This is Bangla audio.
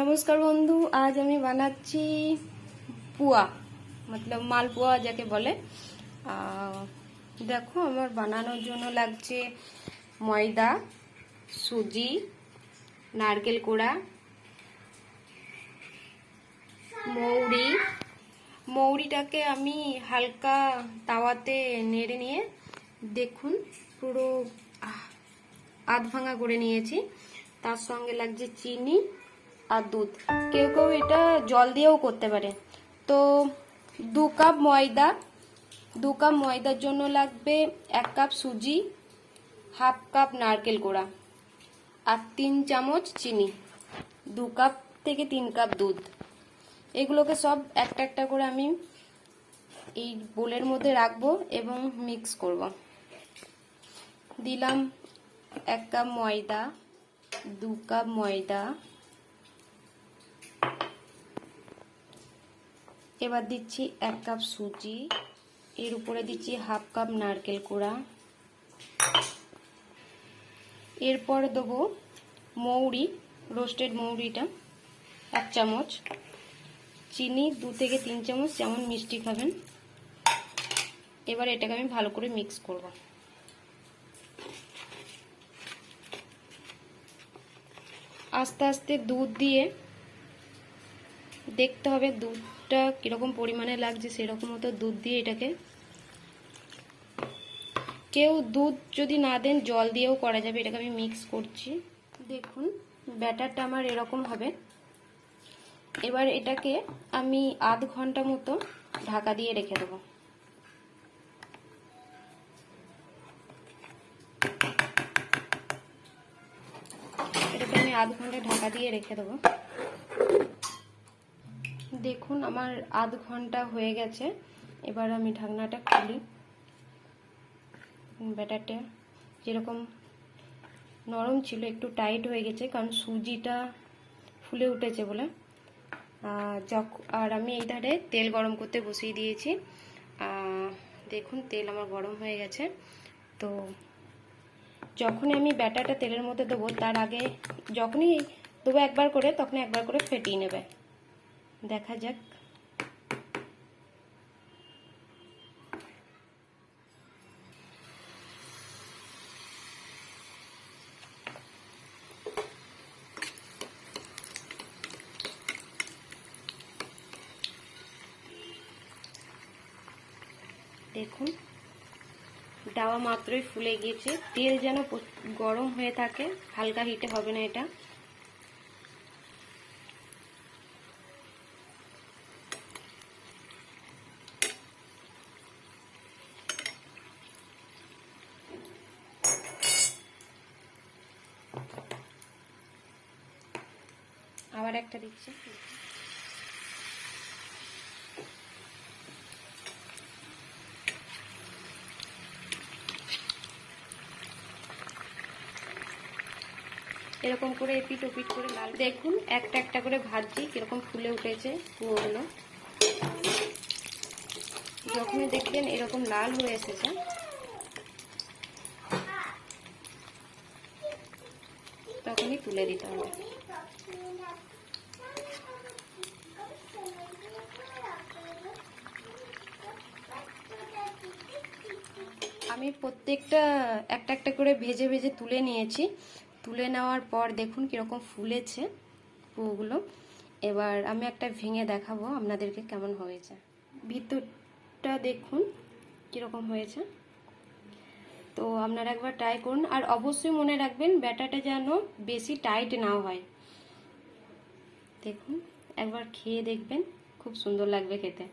নমস্কার বন্ধু, আজ আমি বানাচ্ছি পুয়া, মতলব মালপোয়া যাকে বলে। দেখো, আমার বানানোর জন্য লাগছে ময়দা, সুজি, নারকেল কোড়া, মৌরি। মৌরিটাকে আমি হালকা তাওয়াতে নেড়ে নিয়ে দেখুন, পুরো আধ ভাঙা করে নিয়েছি। তার সঙ্গে লাগছে চিনি আর দুধ। কেউ কেউ এটা জল দিয়েও করতে পারে। তো দু কাপ ময়দা, দু কাপ ময়দার জন্য লাগবে এক কাপ সুজি, হাফ কাপ নারকেল কোড়া আর তিন চামচ চিনি। দু কাপ থেকে তিন কাপ দুধ। এগুলোকে সব একটা একটা করে আমি এই বোলের মধ্যে রাখব এবং মিক্স করব। দিলাম এক কাপ ময়দা, দু কাপ ময়দা এবার দিচ্ছি এক কাপ সুজি। এর উপরে দিচ্ছি হাফ কাপ নারকেল কোড়া। এরপর দেবো মৌরি, রোস্টেড মৌরিটা, এক চামচ। চিনি দু থেকে তিন চামচ, যেমন মিষ্টি খাবেন। এবার এটাকে আমি ভালো করে মিক্স করব। আস্তে আস্তে দুধ দিয়ে দেখতে হবে দুধটা কীরকম পরিমাণে লাগছে সেরকম মতো দুধ দিয়ে এটাকে। কেউ দুধ যদি না দেন, জল দিয়েও করা যাবে, এটাকে আমি মিক্স করছি। দেখুন, ব্যাটারটা আমার এরকম হবে। এবার এটাকে আমি আধ ঘণ্টা মতো ঢাকা দিয়ে রেখে দেবো। এটাকে আমি আধ ঘণ্টা ঢাকা দিয়ে রেখে দেবো। দেখুন, আমার আধ ঘণ্টা হয়ে গেছে। এবার আমি ঢাকনাটা খুলি। ব্যাটারটা যেরকম নরম ছিল, একটু টাইট হয়ে গেছে, কারণ সুজিটা ফুলে উঠেছে বলে। আর আমি এই ধারে তেল গরম করতে বসিয়ে দিয়েছি। দেখুন, তেল আমার গরম হয়ে গেছে। তো যখনই আমি ব্যাটারটা তেলের মধ্যে দেবো, তার আগে যখনই দেবো একবার করে তখন একবার করে ফেটিয়ে নেবে। দেখা যাক। দেখুন, দেওয়া মাত্রই ফুলে গিয়েছে। তেল যেন গরম হয়ে থাকে, হালকা হিটে হবে না এটা। আবার একটা দিচ্ছি। এরকম করে এপিট ওপিট করে লাল দেখুন, একটা একটা করে ভাজছি, কীরকম ফুলে উঠেছে পুরোগুলো। যখনই দেখবেন এরকম লাল হয়ে এসেছে তখনই তুলে দিতে হবে। আমি প্রত্যেকটা, একটা একটা করে ভেজে ভেজে তুলে নিয়েছি। তুলে নেওয়ার পর দেখুন কীরকম ফুলেছে পুগুলো এবার আমি একটা ভেঙে দেখাবো আপনাদেরকে কেমন হয়েছে। ভিতরটা দেখুন কীরকম হয়েছে। তো আপনারা একবার ট্রাই করুন। আর অবশ্যই মনে রাখবেন ব্যাটাটা যেন বেশি টাইট না হয়। দেখুন, একবার খেয়ে দেখবেন, খুব সুন্দর লাগবে খেতে।